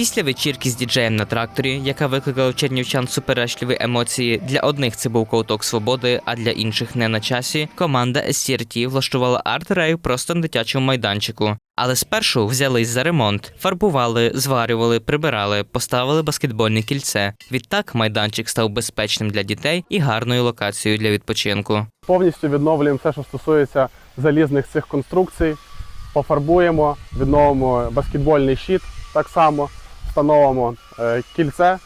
Після вечірки з діджеєм на тракторі, яка викликала чернівчан суперечливі емоції, для одних це був ковток свободи, а для інших не на часі. Команда SCRT влаштувала арт-рейв просто на дитячому майданчику. Але спершу взялись за ремонт, фарбували, зварювали, прибирали, поставили баскетбольне кільце. Відтак майданчик став безпечним для дітей і гарною локацією для відпочинку. Повністю відновлюємо все, що стосується залізних цих конструкцій. Пофарбуємо, відновимо баскетбольний щит, так само встановимо е, кільце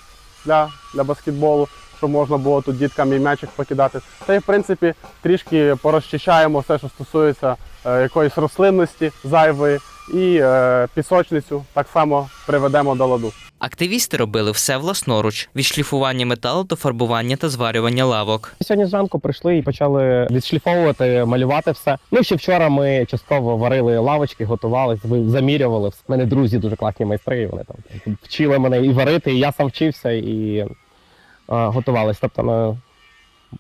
для, для баскетболу, щоб можна було тут діткам і м'ячик покидати. Та й в принципі трішки порозчищаємо все, що стосується е, якоїсь рослинності зайвої, і е, пісочницю так само приведемо до ладу. Активісти робили все власноруч: від шліфування металу до фарбування та зварювання лавок. Сьогодні зранку прийшли і почали відшліфовувати, малювати все. Ну ще вчора ми частково варили лавочки, готували, замірювали. У мене друзі дуже класні майстри. Вони там вчили мене і варити, і я сам вчився і е, готувалися. Тобто ну,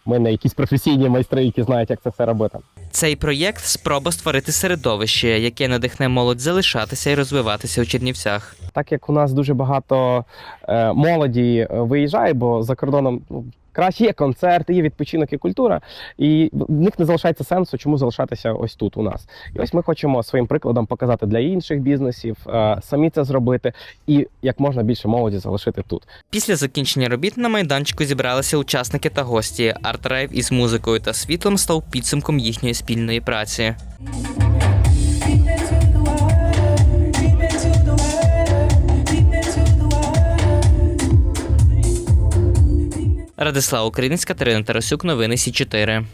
ми не якісь професійні майстри, які знають, як це все робити. Цей проєкт спроба створити середовище, яке надихне молодь залишатися і розвиватися у Чернівцях. Так як у нас дуже багато е, молоді е, виїжджає, бо за кордоном ну, краще є концерти, є відпочинок і культура, і в них не залишається сенсу, чому залишатися ось тут у нас. І ось ми хочемо своїм прикладом показати для інших бізнесів, е, самі це зробити, і як можна більше молоді залишити тут. Після закінчення робіт на майданчику зібралися учасники та гості. Арт-рейв із музикою та світлом став підсумком їхньої спільної праці. Радислав Українець, Катерина Тарасюк, новини Сі 4